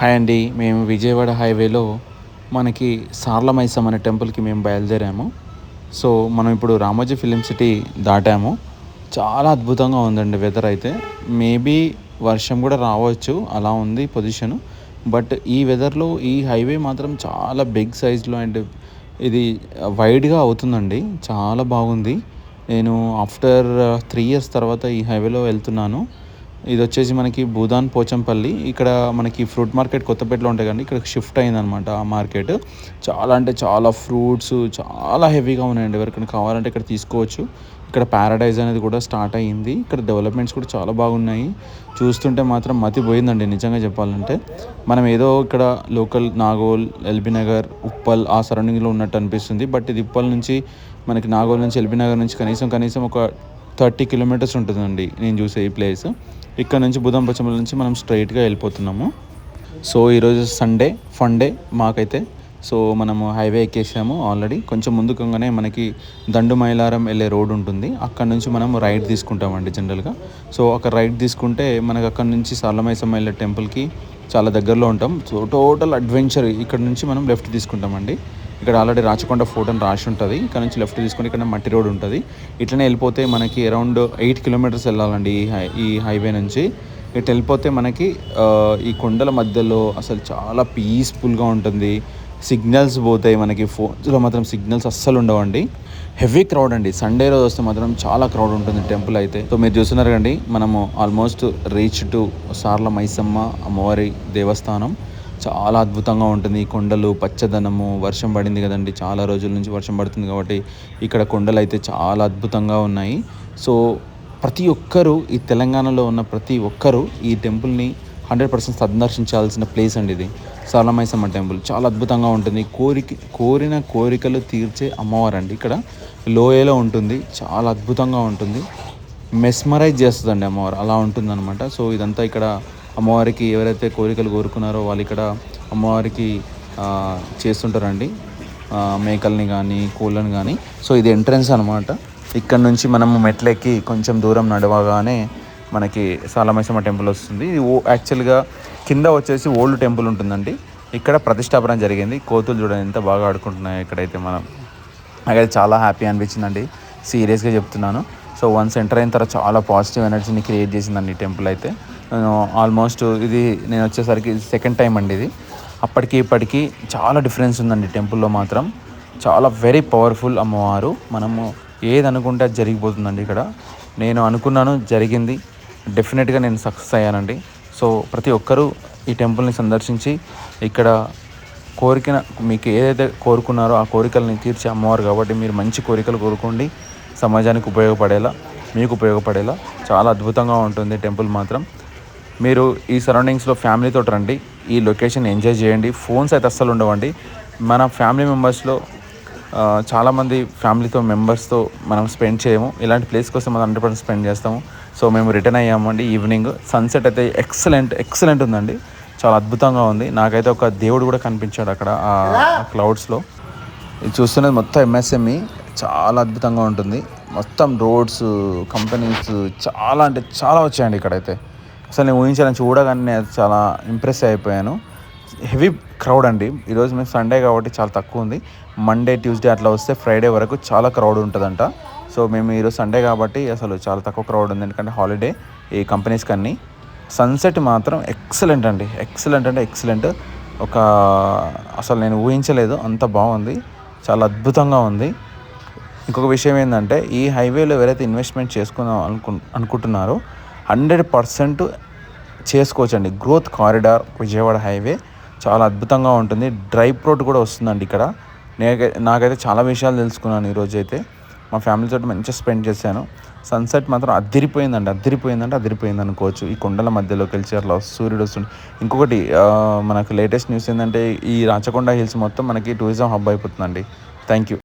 Hi అండి. మేము విజయవాడ హైవేలో మనకి సార్లమైసం అనే టెంపుల్కి మేము బయలుదేరాము. సో మనం ఇప్పుడు రామోజీ ఫిలిం సిటీ దాటాము. చాలా అద్భుతంగా ఉందండి వెదర్ అయితే. మేబీ వర్షం కూడా రావచ్చు అలా ఉంది పొజిషను. బట్ ఈ వెదర్లో ఈ హైవే మాత్రం చాలా బిగ్ సైజ్లో అండ్ ఇది వైడ్గా అవుతుందండి. చాలా బాగుంది. నేను ఆఫ్టర్ త్రీ ఇయర్స్ తర్వాత ఈ హైవేలో వెళ్తున్నాను. ఇది వచ్చేసి మనకి భూదాన్ పోచంపల్లి. ఇక్కడ మనకి ఫ్రూట్ మార్కెట్ కొత్తపేటలో ఉంటాయి కానీ ఇక్కడ షిఫ్ట్ అయిందనమాట ఆ మార్కెట్. చాలా అంటే చాలా ఫ్రూట్స్ చాలా హెవీగా ఉన్నాయండి. ఎవరికైనా కావాలంటే ఇక్కడ తీసుకోవచ్చు. ఇక్కడ ప్యారడైజ్ అనేది కూడా స్టార్ట్ అయ్యింది ఇక్కడ డెవలప్మెంట్స్ కూడా చాలా బాగున్నాయి. చూస్తుంటే మాత్రం మతి పోయిందండి నిజంగా చెప్పాలంటే. మనం ఏదో ఇక్కడ లోకల్ నాగోల్ ఎల్బీ నగర్ ఉప్పల్ ఆ సరౌండింగ్లో ఉన్నట్టు అనిపిస్తుంది. బట్ ఇది ఉప్పల్ నుంచి మనకి నాగోల్ నుంచి ఎల్బీ నగర్ నుంచి కనీసం కనీసం ఒక థర్టీ కిలోమీటర్స్ ఉంటుందండి నేను చూసే ఈ ప్లేస్. ఇక్కడ నుంచి బుధం పచ్చమల నుంచి మనం స్ట్రైట్గా వెళ్ళిపోతున్నాము. సో ఈరోజు సండే ఫన్ డే మాకైతే. సో మనము హైవే ఎక్కేసాము ఆల్రెడీ కొంచెం ముందుకంగానే మనకి దండు మైలారం వెళ్ళే రోడ్ ఉంటుంది. అక్కడ నుంచి మనం రైడ్ తీసుకుంటామండి జనరల్గా సో అక్కడ రైడ్ తీసుకుంటే మనకు అక్కడ నుంచి సాలమైసమ్మ వెళ్ళే టెంపుల్కి చాలా దగ్గరలో ఉంటాం. సో టోటల్ అడ్వెంచర్ ఇక్కడ నుంచి మనం లెఫ్ట్ తీసుకుంటామండి. ఇక్కడ ఆల్రెడీ రాచకొండ ఫోర్ట్ అని రాసి ఉంటుంది. ఇక్కడ నుంచి లెఫ్ట్ తీసుకొని ఇక్కడ మట్టి రోడ్ ఉంటుంది. ఇట్లనే వెళ్ళిపోతే మనకి అరౌండ్ ఎయిట్ కిలోమీటర్స్ వెళ్ళాలండి ఈ హై ఈ హైవే నుంచి. ఇటు వెళ్ళిపోతే మనకి ఈ కొండల మధ్యలో అసలు చాలా పీస్ఫుల్గా ఉంటుంది. సిగ్నల్స్ పోతాయి మనకి. ఫోన్స్లో మాత్రం సిగ్నల్స్ అస్సలు ఉండవండి. హెవీ క్రౌడ్ అండి. సండే రోజు వస్తే మాత్రం చాలా క్రౌడ్ ఉంటుంది టెంపుల్ అయితే. సో మీరు చూస్తున్నారు కండి మనము ఆల్మోస్ట్ రీచ్ టు సార్ల మైసమ్మ అమ్మవారి దేవస్థానం. చాలా అద్భుతంగా ఉంటుంది. కొండలు పచ్చదనము వర్షం పడింది కదండి. చాలా రోజుల నుంచి వర్షం పడుతుంది కాబట్టి ఇక్కడ కొండలు అయితే చాలా అద్భుతంగా ఉన్నాయి. సో ప్రతి ఒక్కరూ ఈ తెలంగాణలో ఉన్న ప్రతి ఒక్కరూ ఈ టెంపుల్ని హండ్రెడ్ పర్సెంట్ సందర్శించాల్సిన ప్లేస్ అండి ఇది. సాలమైసమ్మ టెంపుల్. చాలా అద్భుతంగా ఉంటుంది. కోరిక కోరిన కోరికలు తీర్చే అమ్మవారు అండి ఇక్కడ. లోయలో ఉంటుంది. చాలా అద్భుతంగా ఉంటుంది. మెస్మరైజ్ చేస్తుందండి అమ్మవారు. అలా ఉంటుంది అనమాట సో ఇదంతా ఇక్కడ అమ్మవారికి ఎవరైతే కోరికలు కోరుకున్నారో వాళ్ళు ఇక్కడ అమ్మవారికి చేస్తుంటారండి. మేకల్ని కానీ కోళ్ళని కానీ సో ఇది ఎంట్రన్స్ అనమాట ఇక్కడ నుంచి మనము మెట్లెక్కి కొంచెం దూరం నడవగానే మనకి సాలమైసమ్మ టెంపుల్ వస్తుంది. ఇది ఓ యాక్చువల్గా కింద వచ్చేసి ఓల్డ్ టెంపుల్ ఉంటుందండి. ఇక్కడ ప్రతిష్టాపన జరిగింది. కోతులు చూడండి ఎంత బాగా ఆడుకుంటున్నాయి ఇక్కడైతే మనం. నాకైతే చాలా హ్యాపీ అనిపించిందండి. సీరియస్గా చెప్తున్నాను. సో వన్స్ ఎంటర్ అయిన తర్వాత చాలా పాజిటివ్ ఎనర్జీని క్రియేట్ చేసిందండి ఈ టెంపుల్ అయితే. ఆల్మోస్ట్ ఇది నేను వచ్చేసరికి సెకండ్ టైం అండి ఇది. అప్పటికి ఇప్పటికి చాలా డిఫరెన్స్ ఉందండి టెంపుల్లో మాత్రం. చాలా వెరీ పవర్ఫుల్ అమ్మవారు. మనము ఏది అనుకుంటే అది జరిగిపోతుందండి ఇక్కడ. నేను అనుకున్నాను జరిగింది. డెఫినెట్గా నేను సక్సెస్ అయ్యానండి. సో ప్రతి ఒక్కరూ ఈ టెంపుల్ని సందర్శించి ఇక్కడ కోరికన మీకు ఏదైతే కోరుకున్నారో ఆ కోరికల్ని తీర్చే అమ్మవారు కాబట్టి మీరు మంచి కోరికలు కోరుకోండి. సమాజానికి ఉపయోగపడేలా మీకు ఉపయోగపడేలా. చాలా అద్భుతంగా ఉంటుంది టెంపుల్ మాత్రం. మీరు ఈ సరౌండింగ్స్లో ఫ్యామిలీతో రండి. ఈ లొకేషన్ ఎంజాయ్ చేయండి. ఫోన్స్ అయితే అస్సలు ఉండవండి. మన ఫ్యామిలీ మెంబర్స్లో చాలామంది ఫ్యామిలీతో మెంబర్స్తో మనం స్పెండ్ చేయము. ఇలాంటి ప్లేస్ కోసం మనం హండ్రెడ్ పర్సెంట్ స్పెండ్ చేస్తాము. సో మేము రిటర్న్ అయ్యామండి. ఈవినింగ్ సన్సెట్ అయితే ఎక్సలెంట్ ఎక్సలెంట్ ఉందండి. చాలా అద్భుతంగా ఉంది. నాకైతే ఒక దేవుడు కూడా కనిపించాడు అక్కడ ఆ క్లౌడ్స్లో ఇది చూస్తున్నది మొత్తం ఎంఎస్ఎంఈ చాలా అద్భుతంగా ఉంటుంది. మొత్తం రోడ్స్ కంపెనీస్ చాలా అంటే చాలా వచ్చాయండి ఇక్కడైతే. అసలు నేను ఊహించాలని చూడగానే నేను చాలా ఇంప్రెస్ అయిపోయాను. హెవీ క్రౌడ్ అండి. ఈరోజు మేము సండే కాబట్టి చాలా తక్కువ ఉంది. మండే ట్యూస్డే అట్లా వస్తే ఫ్రైడే వరకు చాలా క్రౌడ్ ఉంటుందంట. సో మేము ఈరోజు సండే కాబట్టి అసలు చాలా తక్కువ క్రౌడ్ ఉంది. ఎందుకంటే హాలిడే ఈ కంపెనీస్ కన్నీ సన్సెట్ మాత్రం ఎక్సలెంట్ అండి. ఎక్సలెంట్ అంటే ఎక్సలెంట్ ఒక అసలు నేను ఊహించలేదు. అంత బాగుంది. చాలా అద్భుతంగా ఉంది. ఇంకొక విషయం ఏంటంటే ఈ హైవేలో ఎవరైతే ఇన్వెస్ట్మెంట్ చేసుకుందాం అనుకు అనుకుంటున్నారో హండ్రెడ్ పర్సెంట్ చేసుకోవచ్చండి. గ్రోత్ కారిడార్ విజయవాడ హైవే చాలా అద్భుతంగా ఉంటుంది. డ్రైవ్ రోడ్ కూడా వస్తుందండి ఇక్కడ. నాకైతే చాలా విషయాలు తెలుసుకున్నాను ఈరోజు అయితే మా ఫ్యామిలీతో మంచిగా స్పెండ్ చేశాను. సన్సెట్ మాత్రం అద్దరిపోయిందండి అద్దరిపోయిందంటే అద్దరిపోయింది అనుకోవచ్చు. ఈ కొండల మధ్యలోకి వెళ్ళి అట్లా సూర్యుడు వస్తుంది ఇంకొకటి మనకు లేటెస్ట్ న్యూస్ ఏంటంటే ఈ రాచకొండ హిల్స్ మొత్తం మనకి టూరిజం హబ్ అయిపోతుందండి. Thank you.